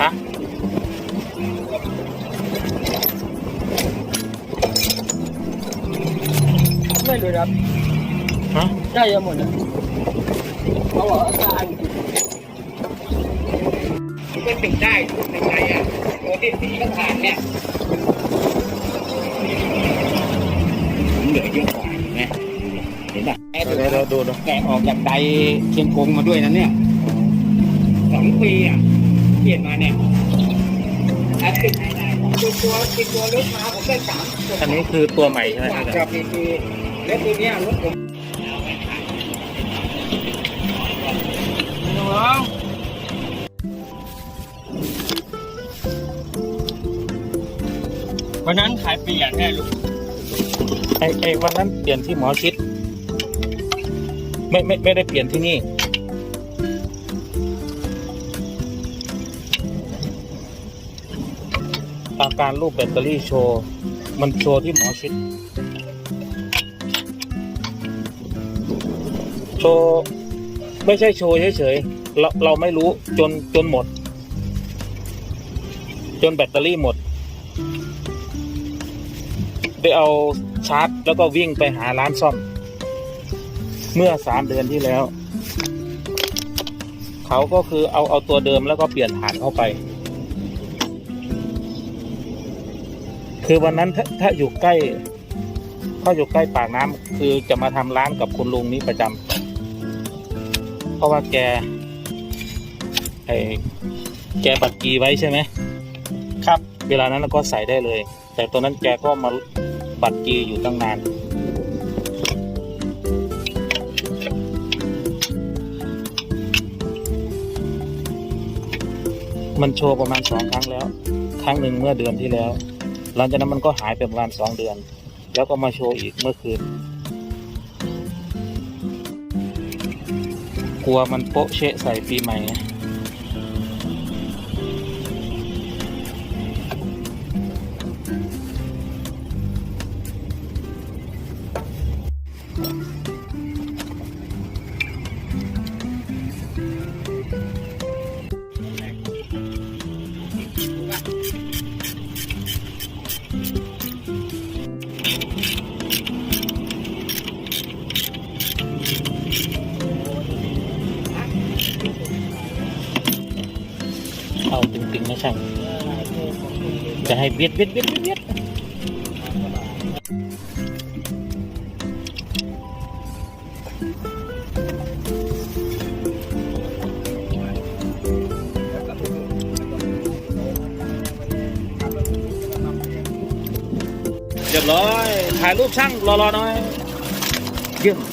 ฮะไม่รู้ครับฮะได้ยังหมดนะเขาบอกว่าการมันก็ติดได้ทุกในใจอะตัวที่สีก็ผ่านเนี่ยเหลือเยอะกว่าเห็นไหมเห็นป่ะแกเดี๋ยวเดี๋ยวดูดูแกะออกจากใดเชียงกงมาด้วยนะเนี่ยสองปีอะ เปลี่ยนมาเนี่ยอะติดติดตัวติดตัวรถมาผมได้สามตัวอันนี้คือตัวใหม่ใช่ไหมครับจะปีปีแล้วตัวเนี้ยรถผมวันนั้นขายเปลี่ยนแน่ลูกไอไอวันนั้นเปลี่ยนที่หมอชิด ไม่ไม่ไม่ได้เปลี่ยนที่นี่ อาการรูปแบตเตอรี่โชว์ มันโชว์ที่หมอชิด โชว์ ไม่ใช่โชว์เฉยๆเราเราไม่รู้จนจนหมด จนแบตเตอรี่หมด ได้เอาชาร์จ แล้วก็วิ่งไปหาร้านซ่อม เมื่อสามเดือนที่แล้ว เขาก็คือเอาเอาตัวเดิมแล้วก็เปลี่ยนฐานเข้าไป คือวันนั้นถ้าถ้าอยู่ใกล้ ถ้าอยู่ใกล้ปากน้ำคือจะมาทำร้านกับคุณลุงนี้ประจำเพราะว่าแกไอแกบัตรกีไว้ใช่ไหมครับ เวลานั้นเราก็ใส่ได้เลย แต่ตอนนั้นแกก็มาบัตรกีอยู่ตั้งนานมันโชว์ประมาณสองครั้งแล้ว ครั้งหนึ่งเมื่อเดือนที่แล้ว หลังจากนั้นมันก็หายไปประมาณสองเดือน แล้วก็มาโชว์อีกเมื่อคืน กลัวมันโป๊ะเชะใส่ปีใหม่ ตึงๆนะช่างจะให้เบียดเ